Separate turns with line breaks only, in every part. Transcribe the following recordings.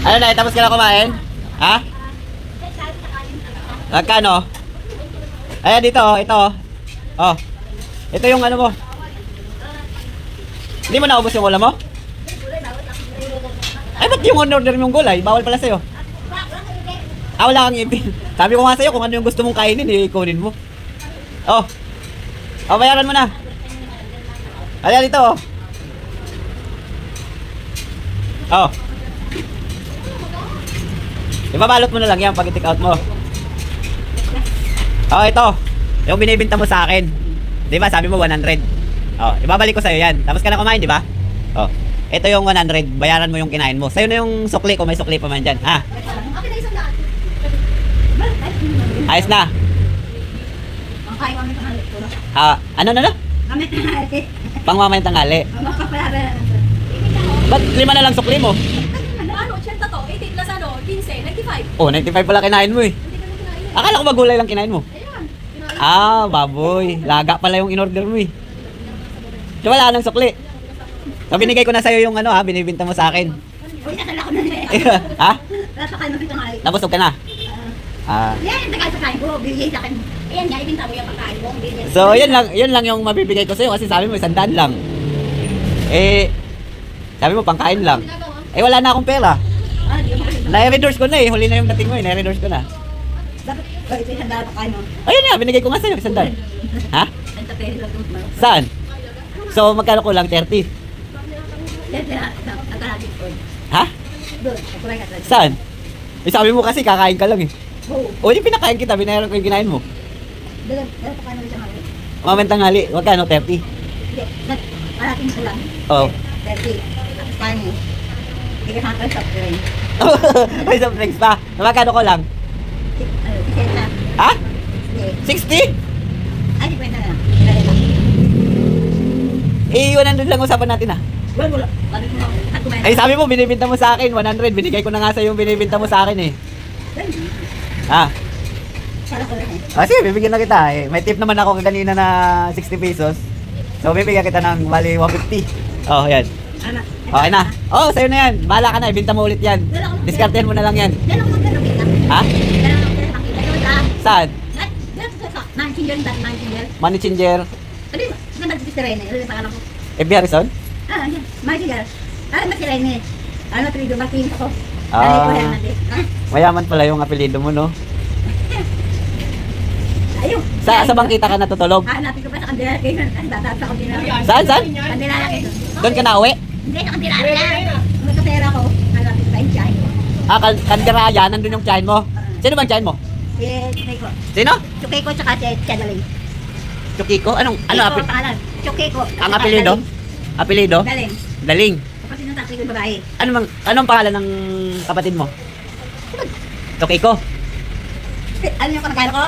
Ano na, tapos ka na kumain? Ha? Magkano? Ayan, dito, oh, ito. oh. Oh. Ito yung ano mo. Hindi mo naubos yung ulam mo? Ay, ba't yung order mong gulay? Bawal pala sa'yo. Ah, wala kang ipin. Sabi ko nga sa'yo kung ano yung gusto mong kainin, eh, kunin mo. Oh. Oh, bayaran mo na. Ayan, dito, oh. Oh. Ibabalot mo na lang yan pag i-take out mo. Oh, ito. Yung binibinta mo sa akin. 'Di ba? Sabi mo 100. Oh, ibabalik ko sa iyo 'yan. Tapos ka na kumain, 'di ba? Oh. Ito yung 100. Bayaran mo yung kinain mo. Sa'yo na yung sukli kung may sukli pa man dyan. Ha? Ayos na.
Ang kaya kami pangalit ko.
Ha? Ano na na? Pangmamayang tanghali. Ba't lima na lang sukli mo?
Ano, 80 to? 80 plus ano? 15, 95.
Oh, 95 pala kinain mo eh. Akala ko magulay lang kinain mo.
Ayun. Kinain.
Ah, baboy. Laga pala yung in-order mo eh. So, wala nang sukli. So, binigay ko na sa'yo yung ano ha, binibinta mo sa akin.
Uy, nakala ko na na.
ha?
Nasa kayo mo pangalit.
Nabusog ka na? Ah.
Yan, nagkaya sa kain ko. Bigay sa akin. Ayan, nga, ibinta mo yung pagkain mo.
So, yun lang, yun lang yung mabibigay ko sa'yo kasi sabi mo, isandaan lang. Eh, sabi mo, pangkain lang. Eh, wala na akong pera. Na-redoors ko na eh. Huli na yung dating mo eh. Na-redoors ko na.
Dapat, sandaan pa kain mo?
Ayun nga, binigay ko nga sa'yo, isandaan. Ha?
Ang tapere lang ito.
Saan? So, magkano ko lang? 30.
Yan, sila, ang kalagit ko.
Ha? Saan? Eh, sabi mo kasi, kakain ka lang eh.
Oo.
O, yung pinakain kita, binayaran ko yung kinain mo.
Doon, doon pa kain mo isang hali.
Mamentang hali, magkano? 30?
Hindi, nag- malaking ko lang.
Oo.
30. Tapos kain mo. Hindi ka sa soft drink.
May drinks pa. Magkano ko lang? Ha?
Hindi.
60?
Ay, kwenta na.
Eh, 100 lang usapan natin ah. Ay, sabi mo, binibinta mo sa akin, 100. Binigay ko na nga sa yung binibinta mo sa akin eh. Ah, ah sige, bibigyan na kita eh. May tip naman ako kanina na 60 pesos. So, bibigyan kita ng bali 150. Oh, yan.
Ano?
Okay na. Oh, sa'yo na yan. Bahala ka na, ibinta mo ulit yan. Diskartehan mo na lang yan.
Kita.
Ha?
Kita. Ah.
Saan?
Sa Mansion yun, dati mansion yun.
Money changer.
Ano? Ano? Ano?
FB Harrison?
Ah, yan. Mansion yun. Ah, mas si Rene. Ano, Trigo Martin ako.
Ah.
Yan. Ah,
Mayaman pala yung apelido mo, no?
Ayun.
Sa, sa bangkita ka natutulog?
Hanapin ko pa sa kandila kayo. Ang tatawag sa kandila.
Saan, saan?
Kandila kayo.
Doon ka na uwi?
Hindi, sa kandila lang. May kapera ko. Hanapin ko yung chay.
Ah, kan kandiraya, nandun yung chain mo. Sino bang chain mo?
Si Chukay ko.
Sino?
Chukay ko tsaka si Chadaling.
Chukiko? Anong, ano apel
pangalan? Chukay ko.
ang apelido? Apelido?
Daling.
Daling.
Kapatid ng tatay ko yung babae.
Ano mang, anong pangalan ng kapatid mo? Chukiko?
Eh, Ano yung kamagano ko?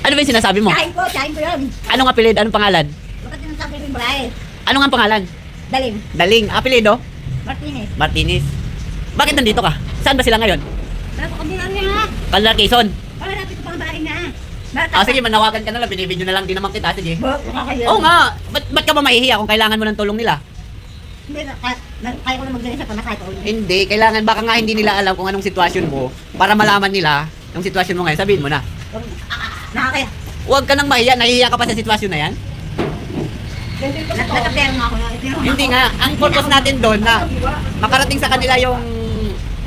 Ano ba yung sinasabi mo?
Tsahin ko, tsahin ko yun.
Anong apelido? Anong pangalan?
Kapatid ng tatay ko yung babae.
Ano nga ang pangalan?
Daling.
Daling. Apelido?
Martinez.
Martinez. Bakit nandito ka? Saan ba sila ngayon?
Wala pa kandila niya ha.
Kalar Quezon.
Wala napit ko pang babae na. Bata.
Ah, sige, manawagan ka na lang. Binibidyo na lang din naman kita. Sige.
Bo, mukha kayo.
Oo nga. Ba't, ba't ka ba mahihiya kung kailangan mo ng tulong nila?
Hindi, na- kaya na- kaya ko na magdala sa pamasay ko.
Hindi. Kailangan, baka nga hindi nila alam kung anong sitwasyon mo. Para malaman nila yung sitwasyon mo ngayon. Sabihin mo na.
Nakakaya.
Huwag ka nang mahiya. Nahihiya ka pa sa sitwasyon na yan.
Nakapera mo ako.
Hindi nga. Ang purpose natin doon na makarating sa kanila yung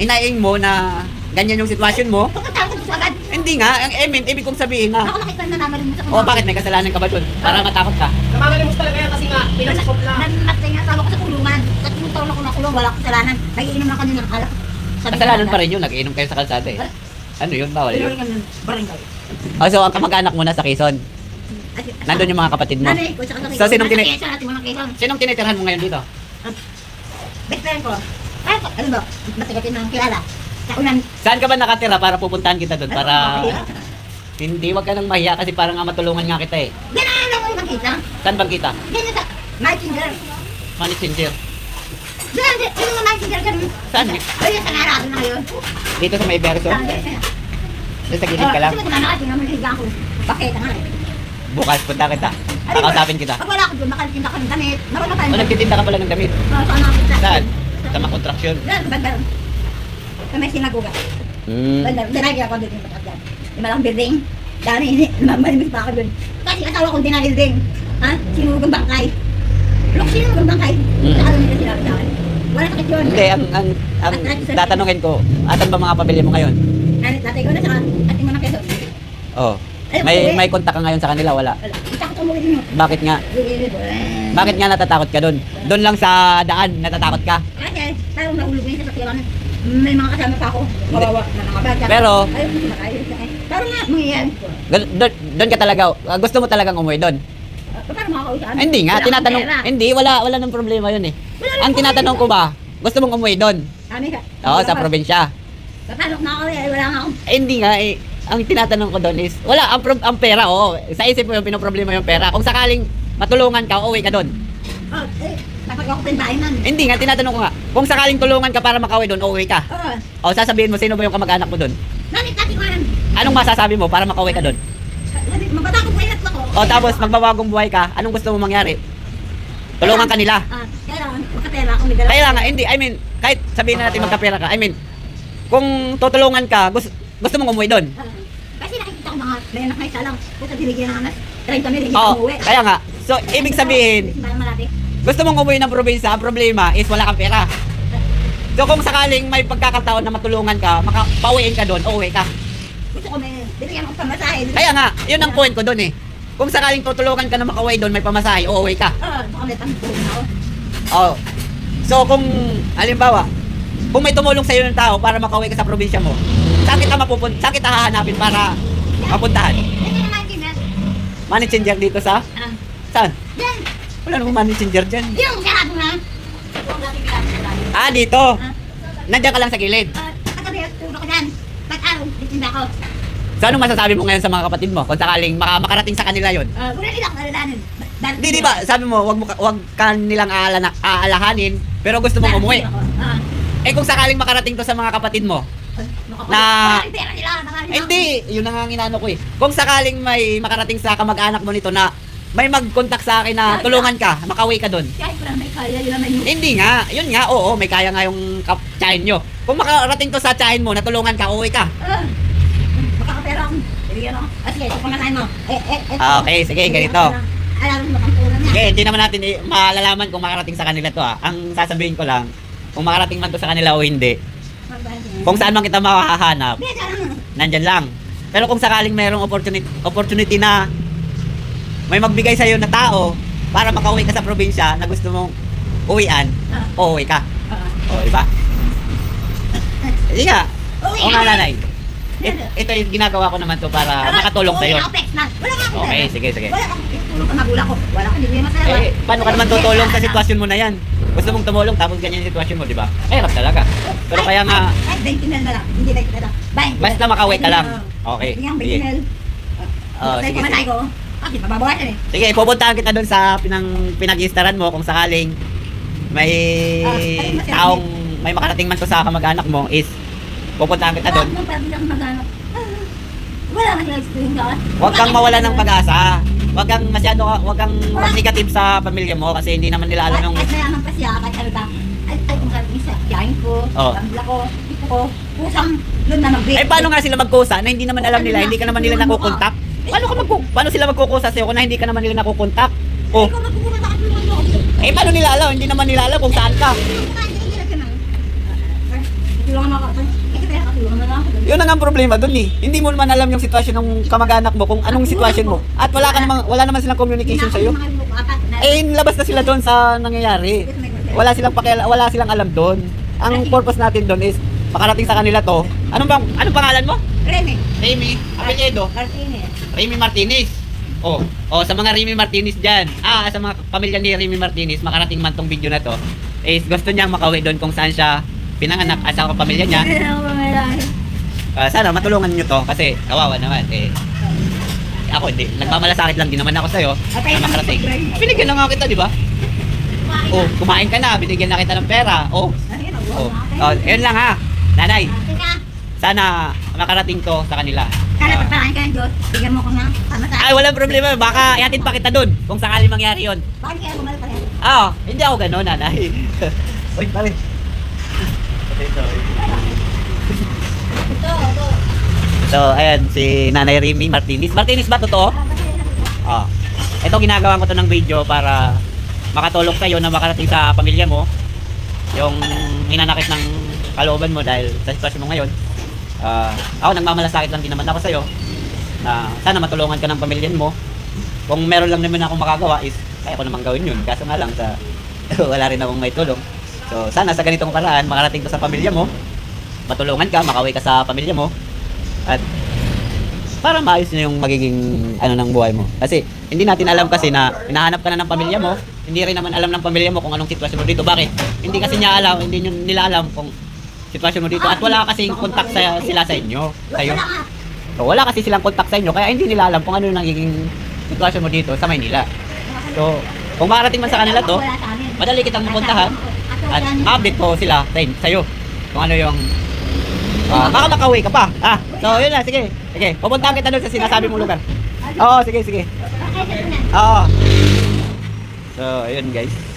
inaing mo na ganyan yung sitwasyon mo. Hindi nga. Ang emin, ibig kong sabihin na,
Ako nakita na naman mo sa
o bakit may kasalanan ka ba doon? Para matakot ka.
Namamalimos talaga yan kasi nga, pinasakop lang.
Namatay nga asawa ko sa kulungan. Tatlong taon ako nakulong, wala akong kasalanan. Nagiinom lang kami ng alak.
Kasalanan pa rin yun. Nag-iinom kayo sa kalsada eh. Ano yun? Bawal yun.
yung barangay.
Oh, so, ang kamag-anak mo na sa Quezon. Nandun yung mga kapatid mo.
Nanay ko, tsaka sa
So, sinong
Nasa
tini-
Quezon, natin mo ng Quezon.
Sinong tinitirhan mo ngayon dito?
Best friend ko. Ay, ano ba? Matigatin ng kilala. Sa unan.
Saan ka ba nakatira para pupuntahan kita doon? Para...
Ano,
Hindi, wag ka nang mahiya kasi parang nga matulungan nga kita eh.
Ganaan ako yung makita.
Saan bang kita?
Ganyan sa Nightingale.
Money changer.
Ganyan, yung mga Nightingale ganun.
Saan?
Ayun, sa narado na ngayon.
Dito sa may?
Ah, ganyan.
Sa gilid ka lang?
Kasi nakatin naman higa ko. Bakit nga eh.
Bukas, punta kita. Kakausapin kita.
Pag wala ko doon, makalitinda ko ng damit. Nawala tayo.
O, nagtitinda ka pala ng damit.
Oh, saan ako?
Saan? Sa mga kontraksyon.
Yan, bagay. Sa may sinaguga.
Hmm.
Dinagi ako doon yung tapat dyan. Yung malang building. Dami, malimit pa ako doon. Kasi asawa kong dinabuilding. Ha? Sinugang bangkay. Look, sinugang bangkay.
Hmm.
Sa alam nila sinabi sa akin. Wala sakit yun.
Hindi, ang, ang, ang tatanungin ko, atan ba mga pamilya mo ngayon?
Ano, Tatay ko na sa ating mga peso.
Oh.
Ay,
May may kontak ka ngayon sa kanila, wala.
Takot din.
Bakit nga?
Eh.
Bakit nga natatakot ka doon? Doon lang sa daan, natatakot ka?
Kasi, parang naulog yun sa sakyanan. May mga kasama pa ako. Kawawa na mga bata.
Pero-
kumakain. Parang nga, mangyayari.
Doon, doon, ka talaga, ah, gusto mo talagang umuwi doon?
Ah, Paano makakausan?
Hindi nga, tinatanong, hindi, wala, wala nang problema yun eh. Ang tinatanong ko ba, gusto mong umuwi doon?
Kami ka.
Oo, sa probinsya.
Paano na ako eh, wala nga akong
Eh, hindi nga eh. Ang tinatanong ko doon is, wala, ang, pro- ang pera, oo. Sa isip mo yung pinoproblema yung pera. Kung sakaling matulungan ka, uuwi ka doon.
Oh, eh, kapag ako pinbainan.
Hindi nga, tinatanong ko nga. Kung sakaling tulungan ka para makauwi doon, uuwi ka.
Oo.
O, sasabihin mo, sino ba yung kamag-anak mo doon?
Nanit natin ko yan.
Anong masasabi mo para makauwi ka doon?
Mabata ko buhay ako.
O, tapos magbabagong buhay ka, anong gusto mo mangyari? Tulungan ka nila.
Ah, kailangan, makapera ako, may dala.
Kaya nga, hindi, I mean, kahit sabihin na natin magkapera ka, I mean, kung tutulungan ka, gusto, gusto mong umuwi doon.
Ah, Kasi nakikita ko mga, may anak na isa lang. Puta, binigyan ng anas. 30 mil, hindi
Oo,
ako umuwi.
kaya nga. So, ibig sabihin, gusto mong umuwi ng probinsya, ang problema is wala kang pera. So, kung sakaling may pagkakataon na matulungan ka, maka, pauwiin ka doon, uuwi ka.
Gusto ko may, binigyan ako pamasahe.
Kaya nga, yun ang point ko doon eh. Kung sakaling tutulungan ka na makauwi doon, may pamasahe, uuwi ka.
Oo, baka may pangtulong ako.
Oh. So, kung, halimbawa, kung may tumulong sa iyo ng tao para makauwi ka sa probinsya mo, saan kita mapupun saan kita hahanapin para mapuntahan?
Hindi naman din na.
Money changer dito sa?
Ah,
Saan?
yan.
Wala namang money changer dyan.
Yung sarado na.
Ah, dito.
Ah,
Nandiyan ka lang sa gilid.
ah, katabi, turo ko dyan. Pag-araw, titinda ko.
So, anong masasabi mo ngayon sa mga kapatid mo? Kung sakaling maka- makarating sa kanila yon?
Ah, wala nila ako nalalanin. Dahil-
Di, ba? Sabi mo, wag, mo ka- wag ka nilang aalana, aalahanin, pero gusto mong umuwi.
ako. Ah,
Eh, kung sakaling makarating to sa mga kapatid mo, Na-
pera nila,
Hindi, yun ang ang inano ko eh. Kung sakaling may makarating sa kamag-anak mo nito na may mag-contact sa akin na tulungan ka, makauwi ka doon.
Kahit wala may kaya, yun naman yung...
Hindi nga, yun nga, oo, may kaya nga yung kap- tsahin nyo. Kung makarating to sa tsahin mo na tulungan ka, uwi ka.
Ah, makakapera ako. Bibigyan ako. Ah, sige, ito pamatayin mo. Eh, eh, eh.
Ah, okay, sige, ganito.
Alam mo tulong niya.
Okay, hindi naman natin i- malalaman kung makarating sa kanila to ah. Ang sasabihin ko lang, kung makarating man to sa kanila o hindi, kung saan man kita makahanap, nandyan lang. Pero kung sakaling mayroong opportunity, opportunity na may magbigay sa'yo na tao para makauwi ka sa probinsya na gusto mong uwian,
Ah,
uuwi ka.
ah.
O, di ba? Sige nga.
Uwi
Oo nga,
na.
nanay. It- ito yung ginagawa ko naman to para makatulong sa'yo.
na. Wala akong
Okay, sige, sige.
Wala akong tulong sa magulang ko. Wala akong hindi masaya.
Eh, paano ka naman tutulong sa sitwasyon mo na yan? Gusto mong tumulong tapos ganyan yung sitwasyon mo, di ba? Mahirap talaga. Pero kaya nga,
Ay, 20 mil na lang. Hindi 20 na lang. Bye.
Basta makauwi ka lang. Okay,
Sige, ang
sige.
20 mil.
Oh,
Ah,
sige, sige.
ko. Mababawasan eh.
sige, pupuntahan kita doon sa pinang pinag-instaran mo kung sakaling may
Ah,
taong may makarating man to sa kamag-anak mo is pupuntahan kita doon.
Pagbilang magano. Ah, Wala nang experience ka.
Huwag kang mawala ng pag-asa. Huwag kang masyado, huwag kang mag-negative sa pamilya mo kasi hindi naman nila alam yung
Kahit mayaman pa siya, kahit ano ba. Ay, ay, kung sabi niya, yain ko,
Oo.
pamilya ko, ito ko, kusang, doon na mag
Eh paano nga sila magkusa na hindi naman alam nila, hindi ka naman nila nakukontak? Paano ka magku paano sila magkukusa sa'yo kung na hindi ka naman nila nakukontak? Oh,
ako
eh paano nila alam? Hindi naman nila alam kung saan ka.
Tulungan mo ako. Ikaw kaya katulungan mo na ako.
Yun ang ang problema dun eh. Hindi mo naman alam yung sitwasyon ng kamag-anak mo kung anong sitwasyon mo. At wala ka namang, wala naman silang communication sa'yo. Eh, labas na sila doon sa nangyayari. Wala silang pakiala, wala silang alam doon. Ang purpose natin doon is makarating sa kanila to. Anong bang, anong pangalan mo?
Remy.
Remy, apelyido.
Martinez.
Remy Martinez. Oh, oh sa mga Remy Martinez diyan. Ah, sa mga pamilya ni Remy Martinez, makarating man tong video na to. Is gusto niyang makauwi doon kung saan siya pinanganak at sa pamilya niya.
Ako.
Ah, sana matulungan niyo to kasi kawawa naman eh. Ako hindi, nagmamalasakit lang din naman ako sa iyo. Na makarating. Binigyan na nga kita, di ba? Oh, kumain ka na, binigyan na kita ng pera. Oh, oh, oh, yun lang ha. Nanay, sana makarating to sa kanila.
sana
Ah,
pagpalaan ka ng Diyos. Bigyan mo ko na. Tama sa
ay, walang problema. Baka ihatid pa kita doon kung sakali mangyari yon.
Bakit kaya bumalik pa yan?
Ah, hindi ako gano'n, nanay. Uy, pare. So, ayan, si Nanay Remy Martinez. Martinez ba totoo? Ah. Ito ginagawa ko to ng video para makatulong sa'yo na makarating sa pamilya mo yung hinanakit ng kalooban mo dahil sa sitwasyon mo ngayon. Ah, ako nagmamalasakit lang din naman ako sa'yo na sana matulungan ka ng pamilya mo. Kung meron lang naman akong makagawa is kaya ko naman gawin yun. Kaso nga lang sa wala rin akong may tulong. So sana sa ganitong paraan makarating ka sa pamilya mo, matulungan ka, makaway ka sa pamilya mo at para maayos na yung magiging ano ng buhay mo. Kasi hindi natin alam kasi na hinahanap ka na ng pamilya mo, hindi rin naman alam ng pamilya mo kung anong sitwasyon mo dito. Bakit? Hindi kasi niya alam, hindi nila alam kung sitwasyon mo dito at wala kasing contact sa, sila sa inyo. Kayo. So, wala kasi silang contact sa inyo kaya hindi nila alam kung ano yung nagiging sitwasyon mo dito sa Maynila. So, kung makarating man sa kanila to, madali kitang mapuntahan at
yan.
ma-update ko sila sa sa'yo kung ano yung Ah, baka makauwi ka pa. Ah, so yun na, sige. Sige, pupuntahan kita doon sa sinasabi mong lugar. Oo, sige, sige. Oo. So, ayun guys.